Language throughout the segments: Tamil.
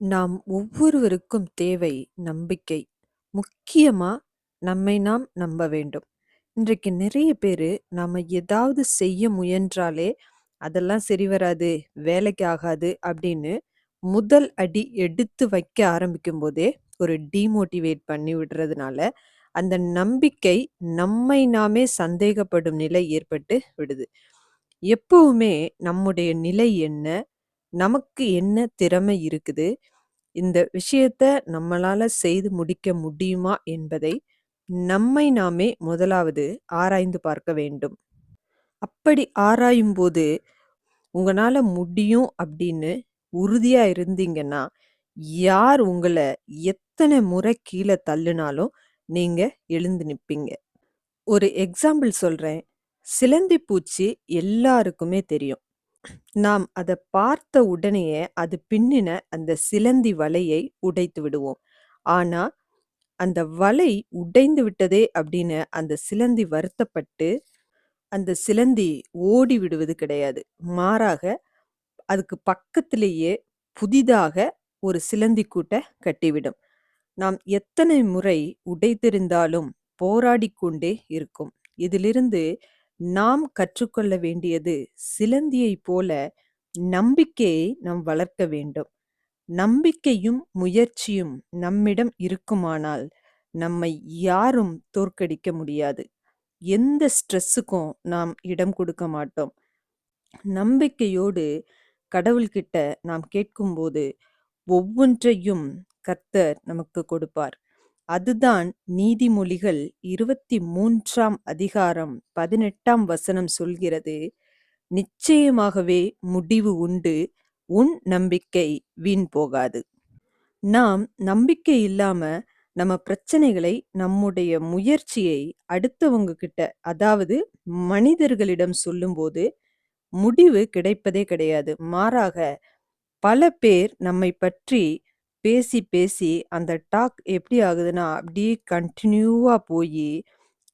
நாம் ஒவ்வொருவருக்கும் தேவை நம்பிக்கை. முக்கியமா நம்மை நாம் நம்ப வேண்டும். இன்றைக்கு நிறைய பேரு நாம ஏதாவது செய்ய முயன்றாலே, "அதெல்லாம் சரி வராது, வேலைக்கு ஆகாது" அப்படின்னு முதல் அடி எடுத்து வைக்க ஆரம்பிக்கும்போதே, ஒரு டிமோட்டிவேட் பண்ணி விடுறதுனால, அந்த நம்பிக்கை நம்மை நாமே சந்தேகப்படும் நிலை ஏற்பட்டு விடுது. எப்பவுமே நம்முடைய நிலை என்ன? நமக்கு என்ன திறமை இருக்குது? இந்த விஷயத்த நம்மளால செய்து முடிக்க முடியுமா என்பதை நம்மை நாமே முதலாவது ஆராய்ந்து பார்க்க வேண்டும். அப்படி ஆராயும்போது, உங்களால முடியும் அப்படின்னு உறுதியா இருந்தீங்கன்னா, யார் உங்களை எத்தனை முறை கீழே தள்ளுனாலும் நீங்க எழுந்து நிற்பீங்க ஒரு எக்ஸாம்பிள் சொல்றேன். சிலந்தி பூச்சி எல்லாருக்குமே தெரியும். நாம் அதை பார்த்த உடனேயே அது பின்னின அந்த சிலந்தி வலையை உடைத்து விடுவோம். ஆனா, அந்த வலை உடைந்து விட்டதே அப்படின்னு அந்த சிலந்தி வருத்தப்பட்டு, அந்த சிலந்தி ஓடி விடுவது கிடையாது. மாறாக, அதுக்கு பக்கத்திலேயே புதிதாக ஒரு சிலந்தி கூட்ட கட்டிவிடும். நாம் எத்தனை முறை உடைத்திருந்தாலும் போராடி கொண்டே இருக்கும். இதிலிருந்து நாம் கற்றுக்கொள்ள வேண்டியது சிலந்தியைப் போல நம்பிக்கையை நாம் வளர்க்க வேண்டும். நம்பிக்கையும், முயற்சியும் நம்மிடம் இருக்குமானால், நம்மை யாரும் தோற்கடிக்க முடியாது. எந்த ஸ்ட்ரெஸ்ஸுக்கும் நாம் இடம் கொடுக்க மாட்டோம். நம்பிக்கையோடு கடவுள்கிட்ட நாம் கேட்கும்போது, ஒவ்வொன்றையும் கர்த்தர் நமக்கு கொடுப்பார். அதுதான் நீதிமொழிகள் 23ஆம் அதிகாரம் 18ஆம் வசனம் சொல்கிறது, "நிச்சயமாகவே முடிவு உண்டு. உன் நம்பிக்கை வீண் போகாது." நாம் நம்பிக்கை இல்லாம நம்ம பிரச்சனைகளை, நம்முடைய முயற்சியை அடுத்தவங்க கிட்ட, அதாவது மனிதர்களிடம் சொல்லும்போது, முடிவு கிடைப்பதே கிடையாது. மாறாக, பல பேர் நம்மை பற்றி பேசி, பேசி அந்த டாக் எப்படி ஆகுதுன்னா, அப்படியே கண்டினியூவாக போய்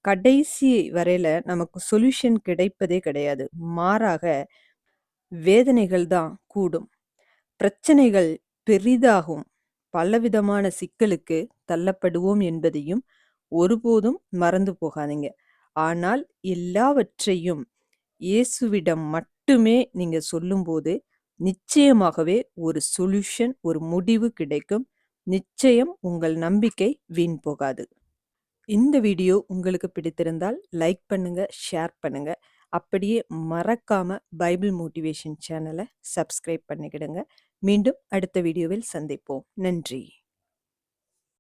கடைசி வரையில நமக்கு சொல்யூஷன் கிடைப்பதே கிடையாது. மாறாக, வேதனைகள் தான் கூடும். பிரச்சனைகள் பெரிதாகும். பலவிதமான சிக்கலுக்கு தள்ளப்படுவோம் என்பதையும் ஒருபோதும் மறந்து போகாதீங்க. ஆனால் எல்லாவற்றையும் இயேசுவிடம் மட்டுமே நீங்க சொல்லும்போது, நிச்சயமாகவே ஒரு சொல்யூஷன், ஒரு முடிவு கிடைக்கும். நிச்சயம் உங்கள் நம்பிக்கை வீண் போகாது. இந்த வீடியோ உங்களுக்கு பிடித்திருந்தால் லைக் பண்ணுங்க, ஷேர் பண்ணுங்க. அப்படியே மறக்காம பைபிள் மோட்டிவேஷன் சேனலை சப்ஸ்கிரைப் பண்ணிக்கிடுங்க. மீண்டும் அடுத்த வீடியோவில் சந்திப்போம். நன்றி.